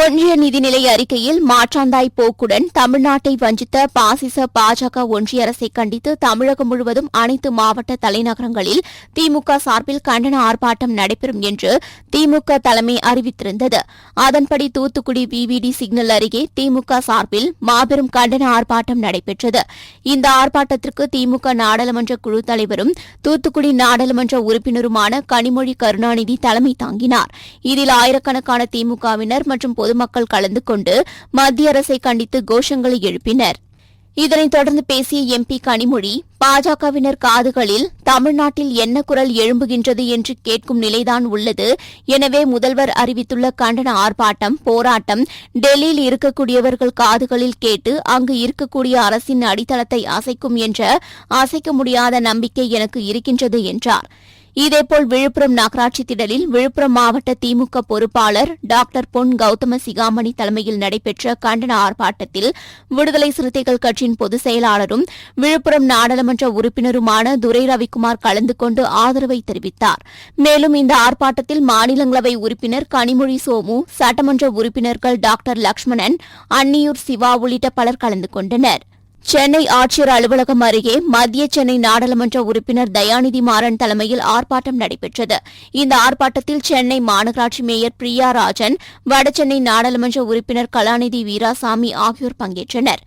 ஒன்றிய நிதிநிலை அறிக்கையில் மாற்றாந்தாய் போக்குடன் தமிழ்நாட்டை வஞ்சித்த பாசிச பாஜக ஒன்றிய அரசை கண்டித்து தமிழகம் முழுவதும் அனைத்து மாவட்ட தலைநகரங்களில் திமுக சார்பில் கண்டன ஆர்ப்பாட்டம் நடைபெறும் என்று திமுக தலைமை அறிவித்திருந்தது. அதன்படி தூத்துக்குடி விவிடி சிக்னல் அருகே திமுக சார்பில் மாபெரும் கண்டன ஆர்ப்பாட்டம் நடைபெற்றது. இந்த ஆர்ப்பாட்டத்திற்கு திமுக நாடாளுமன்ற குழு தலைவரும் தூத்துக்குடி நாடாளுமன்ற உறுப்பினருமான கனிமொழி கருணாநிதி தலைமை தாங்கினார். இதில் ஆயிரக்கணக்கான திமுகவினர் மற்றும் பொதுமக்கள் கலந்து கொண்டு மத்திய அரசை கண்டித்து கோஷங்களை எழுப்பினர். இதனைத் தொடர்ந்து பேசிய எம்பி கனிமொழி பாஜகவினர் காதுகளில் தமிழ்நாட்டில் என்ன குரல் எழும்புகின்றது என்று கேட்கும் நிலைதான் உள்ளது. எனவே முதல்வர் அறிவித்துள்ள கண்டன ஆர்ப்பாட்டம் போராட்டம் டெல்லியில் இருக்கக்கூடியவர்கள் காதுகளில் கேட்டு அங்கு இருக்கக்கூடிய அரசின் அடித்தளத்தை அசைக்கும் என்ற அசைக்க முடியாத நம்பிக்கை எனக்கு இருக்கின்றது என்றார். இதேபோல் விழுப்புரம் நகராட்சி திடலில் விழுப்புரம் மாவட்ட திமுக பொறுப்பாளர் டாக்டர் பொன் கௌதம சிகாமணி தலைமையில் நடைபெற்ற கண்டன ஆர்ப்பாட்டத்தில் விடுதலை சிறுத்தைகள் கட்சியின் பொதுச் செயலாளரும் விழுப்புரம் நாடாளுமன்ற உறுப்பினருமான துரை ரவிக்குமார் கலந்து கொண்டு ஆதரவை தெரிவித்தார். மேலும் இந்த ஆர்ப்பாட்டத்தில் மாநிலங்களவை உறுப்பினர் கனிமொழி சோமு சட்டமன்ற உறுப்பினர்கள் டாக்டர் லட்சுமணன் அன்னியூர் சிவா உள்ளிட்ட பலர் கலந்து கொண்டனர். சென்னை ஆட்சியர் அலுவலகம் அருகே மத்திய சென்னை நாடாளுமன்ற உறுப்பினர் தயாநிதி மாறன் தலைமையில் ஆர்ப்பாட்டம் நடைபெற்றது. இந்த ஆர்ப்பாட்டத்தில் சென்னை மாநகராட்சி மேயர் பிரியா ராஜன் வடசென்னை நாடாளுமன்ற உறுப்பினர் கலாநிதி வீராசாமி ஆகியோர் பங்கேற்றனர்.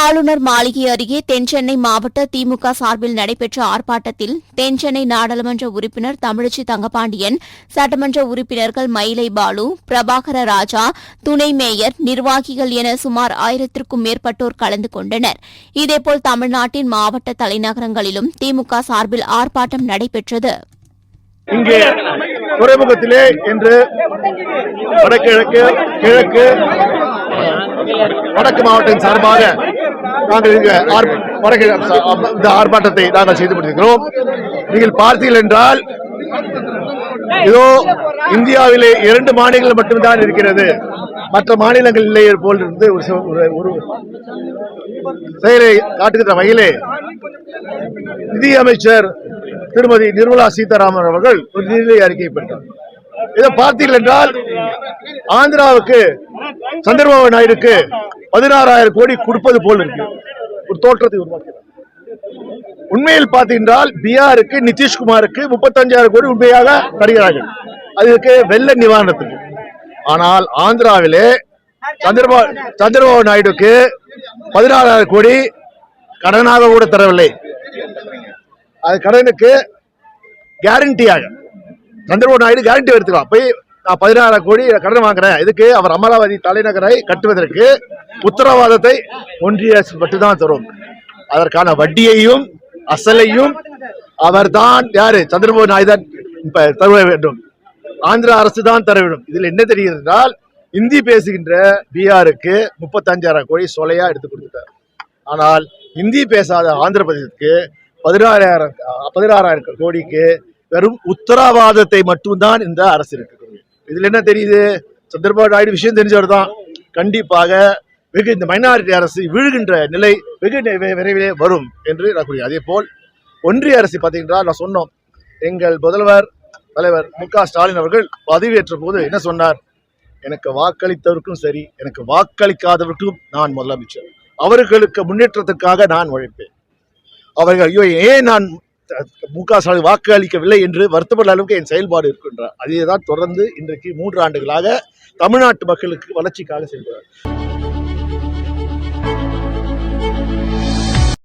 ஆளுநர் மாளிகை அருகே தென்சென்னை மாவட்ட திமுக சார்பில் நடைபெற்ற ஆர்ப்பாட்டத்தில் தென்சென்னை நாடாளுமன்ற உறுப்பினர் தமிழச்சி தங்கபாண்டியன் சட்டமன்ற உறுப்பினர்கள் மயிலை பாலு பிரபாகர ராஜா துணை மேயர் நிர்வாகிகள் என சுமார் ஆயிரத்திற்கும் மேற்பட்டோர் கலந்து கொண்டனர். இதேபோல் தமிழ்நாட்டின் மாவட்ட தலைநகரங்களிலும் திமுக சார்பில் ஆர்ப்பாட்டம் நடைபெற்றது. இங்கே துறைமுகத்திலே இன்று வடகிழக்கு கிழக்கு வடக்கு மாவட்டம் சார்பாக நாங்கள் இங்க வடக்கு இந்த ஆர்ப்பாட்டத்தை நாங்கள் செய்து கொண்டிருக்கிறோம். நீங்கள் பார்த்தீர்கள் என்றால் இதோ இந்தியாவிலே இரண்டு மாநிலங்கள் மட்டும்தான் இருக்கிறது. மற்ற மாநிலங்கள் இல்லை போல் இருந்து ஒரு ஒரு செயலை காட்டுகின்ற வகையிலே நிதியமைச்சர் திருமதி நிர்மலா சீதாராமன் அவர்கள் ஒரு நிதிநிலை அறிக்கை பெற்றார். இதை பார்த்தீர்கள் என்றால் ஆந்திராவுக்கு சந்திரபாபு நாயுடுக்கு பதினாறாயிரம் கோடி கொடுப்பது போல் இருக்கு. ஒரு தோற்றத்தை உருவாக்கிறார் உண்மையில் பார்த்தீங்கன்றால் பிஆருக்கு நிதிஷ்குமாருக்கு முப்பத்தஞ்சாயிரம் கோடி உண்மையாக தருகிறார்கள். அதுக்கு வெள்ள நிவாரணத்துக்கு. ஆனால் ஆந்திராவிலே சந்திரபாபு சந்திரபாபு நாயுடுக்கு பதினாறாயிரம் கோடி கடனாக கூட தரவில்லை. அது கடனுக்கு கேரண்டியாக சந்திரபாபு நாயுடு கேரண்டி எடுத்துக்கலாம். போய் நான் பதினாறாயிரம் கோடி கடன் வாங்குறேன். இதுக்கு அவர் அமராவதி தலைநகரை கட்டுவதற்கு உத்தரவாதத்தை ஒன்றிய அரசு மட்டும்தான் தரும். அதற்கான வட்டியையும் அசலையும் அவர்தான் யாரு? சந்திரபாபு நாயுடு இப்ப தர வேண்டும். ஆந்திரா அரசு தான் தர வேண்டும். இதுல என்ன தெரிகிறது என்றால் இந்தி பேசுகின்ற பீகாருக்கு முப்பத்தஞ்சாயிரம் கோடி சொலையா எடுத்து கொடுத்துட்டார். ஆனால் இந்தி பேசாத ஆந்திர பிரதேசத்துக்கு பதினாறாயிரம் பதினாறாயிரம் கோடிக்கு வெறும் உத்தரவாதத்தை மட்டும்தான் இந்த அரசு இருக்கு. இதுல என்ன தெரியுது? சந்திரபாபு நாயுடு விஷயம் தெரிஞ்சவர் தான் கண்டிப்பாக வெகு இந்த மைனாரிட்டி அரசு விழுகின்ற நிலை வெகு விரைவிலே வரும் என்று நான் கூறுகிறேன். அதே போல் ஒன்றிய அரசு பார்த்தீங்கன்னா நான் சொன்னோம் எங்கள் முதல்வர் தலைவர் மு க ஸ்டாலின் அவர்கள் பதவியேற்ற போது என்ன சொன்னார்? எனக்கு வாக்களித்தவருக்கும் சரி எனக்கு வாக்களிக்காதவருக்கும் நான் முதலமைச்சர். அவர்களுக்கு முன்னேற்றத்திற்காக நான் உழைப்பேன். அவர்கள் ஐயோ ஏன் நான் மு க ஸ்டாலின் வாக்கு அளிக்கவில்லை என்று வருத்தப்படுற அளவுக்கு என் செயல்பாடு இருக்கின்றார். அதே தான் தொடர்ந்து இன்றைக்கு மூன்று ஆண்டுகளாக தமிழ்நாட்டு மக்களுக்கு வளர்ச்சிக்காக செயல்படுறார்.